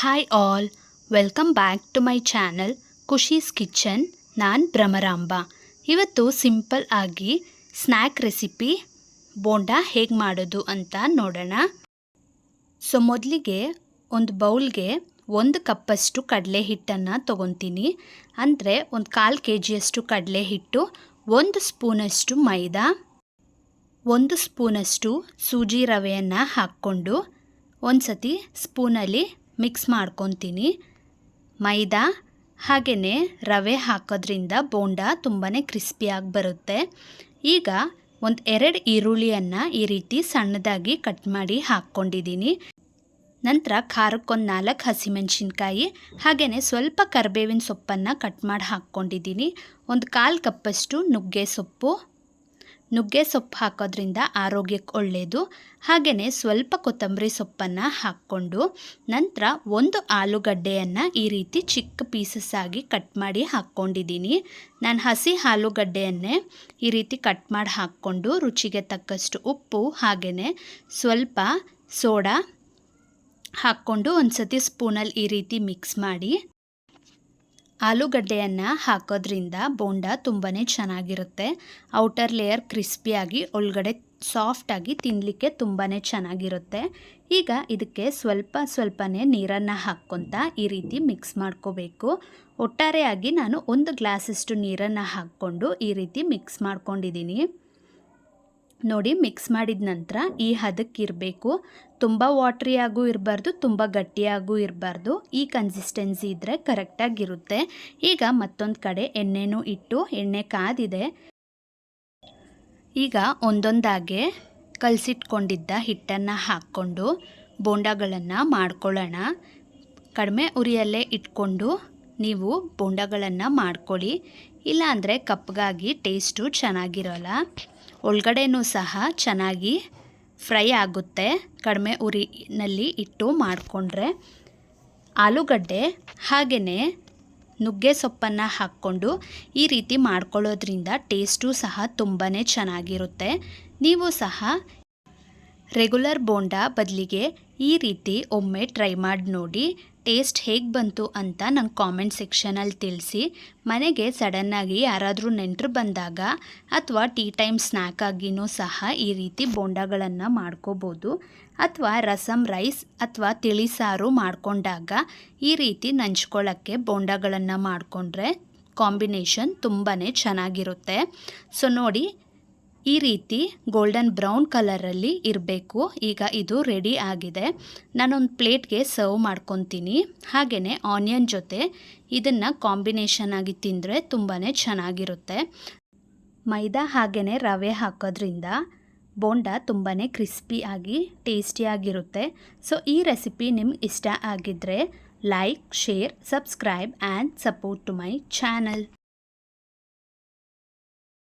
Hi all welcome back to my channel Khushi's kitchen ನಾನು ಭ್ರಮರಾಂಬ. ಇವತ್ತು simple ಆಗಿ snack recipe bonda ಹೇಗೆ ಮಾಡೋದು ಅಂತ ನೋಡೋಣ. ಸೊ ಮೊದಲಿಗೆ ಒಂದು ಬೌಲ್ಗೆ ಒಂದು ಕಪ್ಪಷ್ಟು ಕಡಲೆ ಹಿಟ್ಟನ್ನು ತೊಗೊತೀನಿ. ಅಂದರೆ ಒಂದು ಕಾಲು ಕೆ ಜಿಯಷ್ಟು ಕಡಲೆ ಹಿಟ್ಟು, ಒಂದು ಸ್ಪೂನಷ್ಟು ಮೈದಾ, ಒಂದು ಸ್ಪೂನಷ್ಟು ಸೂಜಿ ರವೆಯನ್ನು ಹಾಕ್ಕೊಂಡು ಒಂದು ಸತಿ ಸ್ಪೂನಲ್ಲಿ ಮಿಕ್ಸ್ ಮಾಡ್ಕೊತೀನಿ. ಮೈದಾ ಹಾಗೆಯೇ ರವೆ ಹಾಕೋದ್ರಿಂದ ಬೋಂಡ ತುಂಬಾ ಕ್ರಿಸ್ಪಿಯಾಗಿ ಬರುತ್ತೆ. ಈಗ ಒಂದು ಎರಡು ಈರುಳ್ಳಿಯನ್ನು ಈ ರೀತಿ ಸಣ್ಣದಾಗಿ ಕಟ್ ಮಾಡಿ ಹಾಕ್ಕೊಂಡಿದ್ದೀನಿ ನಂತರ ಖಾರಕ್ಕೊಂದು ನಾಲ್ಕು ಹಸಿಮೆಣಸಿನ್ಕಾಯಿ ಹಾಗೆಯೇ ಸ್ವಲ್ಪ ಕರಿಬೇವಿನ ಸೊಪ್ಪನ್ನು ಕಟ್ ಮಾಡಿ ಹಾಕ್ಕೊಂಡಿದ್ದೀನಿ ಒಂದು ಕಾಲು ಕಪ್ಪಷ್ಟು ನುಗ್ಗೆ ಸೊಪ್ಪು ನುಗ್ಗೆ ಸೊಪ್ಪು ಹಾಕೋದ್ರಿಂದ ಆರೋಗ್ಯಕ್ಕೆ ಒಳ್ಳೆಯದು ಹಾಗೆಯೇ ಸ್ವಲ್ಪ ಕೊತ್ತಂಬರಿ ಸೊಪ್ಪನ್ನು ಹಾಕ್ಕೊಂಡು ನಂತರ ಒಂದು ಆಲೂಗಡ್ಡೆಯನ್ನು ಈ ರೀತಿ ಚಿಕ್ಕ ಪೀಸಸ್ ಆಗಿ ಕಟ್ ಮಾಡಿ ಹಾಕ್ಕೊಂಡಿದ್ದೀನಿ. ನಾನು ಹಸಿ ಆಲೂಗಡ್ಡೆಯನ್ನೇ ಈ ರೀತಿ ಕಟ್ ಮಾಡಿ ಹಾಕ್ಕೊಂಡು ರುಚಿಗೆ ತಕ್ಕಷ್ಟು ಉಪ್ಪು ಹಾಗೆಯೇ ಸ್ವಲ್ಪ ಸೋಡಾ ಹಾಕ್ಕೊಂಡು ಒಂದು ಸತಿ ಸ್ಪೂನಲ್ಲಿ ಈ ರೀತಿ ಮಿಕ್ಸ್ ಮಾಡಿ ಆಲೂಗಡ್ಡೆಯನ್ನು ಹಾಕೋದ್ರಿಂದ ಬೋಂಡ ತುಂಬಾ ಚೆನ್ನಾಗಿರುತ್ತೆ. ಔಟರ್ ಲೇಯರ್ ಕ್ರಿಸ್ಪಿಯಾಗಿ ಒಳಗಡೆ ಸಾಫ್ಟಾಗಿ ತಿನ್ನಲಿಕ್ಕೆ ತುಂಬಾ ಚೆನ್ನಾಗಿರುತ್ತೆ. ಈಗ ಇದಕ್ಕೆ ಸ್ವಲ್ಪ ಸ್ವಲ್ಪನೇ ನೀರನ್ನು ಹಾಕ್ಕೊತ ಈ ರೀತಿ ಮಿಕ್ಸ್ ಮಾಡ್ಕೋಬೇಕು. ಒಟ್ಟಾರೆಯಾಗಿ ನಾನು ಒಂದು ಗ್ಲಾಸಷ್ಟು ನೀರನ್ನು ಹಾಕ್ಕೊಂಡು ಈ ರೀತಿ ಮಿಕ್ಸ್ ಮಾಡ್ಕೊಂಡಿದ್ದೀನಿ. ನೋಡಿ ಮಿಕ್ಸ್ ಮಾಡಿದ ನಂತರ ಈ ಹದಕ್ಕಿರಬೇಕು ತುಂಬ ವಾಟ್ರಿಯಾಗೂ ಇರಬಾರ್ದು, ತುಂಬ ಗಟ್ಟಿಯಾಗೂ ಇರಬಾರ್ದು. ಈ ಕನ್ಸಿಸ್ಟೆನ್ಸಿ ಇದ್ದರೆ ಕರೆಕ್ಟಾಗಿರುತ್ತೆ ಈಗ ಮತ್ತೊಂದು ಕಡೆ ಎಣ್ಣೆನೂ ಇಟ್ಟು ಎಣ್ಣೆ ಕಾದಿದೆ. ಈಗ ಒಂದೊಂದಾಗೆ ಕಲಸಿಟ್ಕೊಂಡಿದ್ದ ಹಿಟ್ಟನ್ನು ಹಾಕ್ಕೊಂಡು ಬೋಂಡಗಳನ್ನು ಮಾಡ್ಕೊಳ್ಳೋಣ. ಕಡಿಮೆ ಉರಿಯಲ್ಲೇ ಇಟ್ಕೊಂಡು ನೀವು ಬೋಂಡಗಳನ್ನು ಮಾಡ್ಕೊಳ್ಳಿ. ಇಲ್ಲಾಂದರೆ ಕಪ್ಪಗಾಗಿ ಟೇಸ್ಟು ಚೆನ್ನಾಗಿರೋಲ್ಲ. ಒಳಗಡೆನೂ ಸಹ ಚೆನ್ನಾಗಿ ಫ್ರೈ ಆಗುತ್ತೆ. ಕಡಿಮೆ ಉರಿನಲ್ಲಿ ಇಟ್ಟು ಮಾಡಿಕೊಂಡ್ರೆ ಆಲೂಗಡ್ಡೆ ಹಾಗೆಯೇ ನುಗ್ಗೆ ಸೊಪ್ಪನ್ನು ಹಾಕ್ಕೊಂಡು ಈ ರೀತಿ ಮಾಡ್ಕೊಳ್ಳೋದ್ರಿಂದ ಟೇಸ್ಟು ಸಹ ತುಂಬಾ ಚೆನ್ನಾಗಿರುತ್ತೆ. ನೀವು ಸಹ ರೆಗ್ಯುಲರ್ ಬೋಂಡ ಬದಲಿಗೆ ಈ ರೀತಿ ಒಮ್ಮೆ ಟ್ರೈ ಮಾಡಿ ನೋಡಿ. ಟೇಸ್ಟ್ ಹೇಗೆ ಬಂತು ಅಂತ ನಂಗೆ ಕಾಮೆಂಟ್ ಸೆಕ್ಷನಲ್ಲಿ ತಿಳಿಸಿ. ಮನೆಗೆ ಸಡನ್ನಾಗಿ ಯಾರಾದರೂ ನೆಂಟರು ಬಂದಾಗ ಅಥವಾ ಟೀ ಟೈಮ್ ಸ್ನ್ಯಾಕ್ ಆಗಿನೂ ಸಹ ಈ ರೀತಿ ಬೋಂಡಾಗಳನ್ನು ಮಾಡ್ಕೋಬೋದು. ಅಥವಾ ರಸಮ್ ರೈಸ್ ಅಥವಾ ತಿಳಿ ಸಾರು ಮಾಡಿಕೊಂಡಾಗ ಈ ರೀತಿ ನಂಚ್ಕೊಳ್ಳೋಕ್ಕೆ ಬೋಂಡಾಗಳನ್ನು ಮಾಡಿಕೊಂಡ್ರೆ ಕಾಂಬಿನೇಷನ್ ತುಂಬಾ ಚೆನ್ನಾಗಿರುತ್ತೆ. ಸೊ ನೋಡಿ ಈ ರೀತಿ ಗೋಲ್ಡನ್ ಬ್ರೌನ್ ಕಲರಲ್ಲಿ ಇರಬೇಕು. ಈಗ ಇದು ರೆಡಿ ಆಗಿದೆ. ನಾನೊಂದು ಪ್ಲೇಟ್ಗೆ ಸರ್ವ್ ಮಾಡ್ಕೊತೀನಿ. ಹಾಗೆಯೇ ಆನಿಯನ್ ಜೊತೆ ಇದನ್ನು ಕಾಂಬಿನೇಷನ್ ಆಗಿ ತಿಂದರೆ ತುಂಬಾ ಚೆನ್ನಾಗಿರುತ್ತೆ. ಮೈದಾ ಹಾಗೆಯೇ ರವೆ ಹಾಕೋದ್ರಿಂದ ಬೋಂಡ ತುಂಬಾ ಕ್ರಿಸ್ಪಿಯಾಗಿ ಟೇಸ್ಟಿಯಾಗಿರುತ್ತೆ ಸೊ ಈ ರೆಸಿಪಿ ನಿಮ್ಗೆ ಇಷ್ಟ ಆಗಿದ್ದರೆ like share subscribe and support to my channel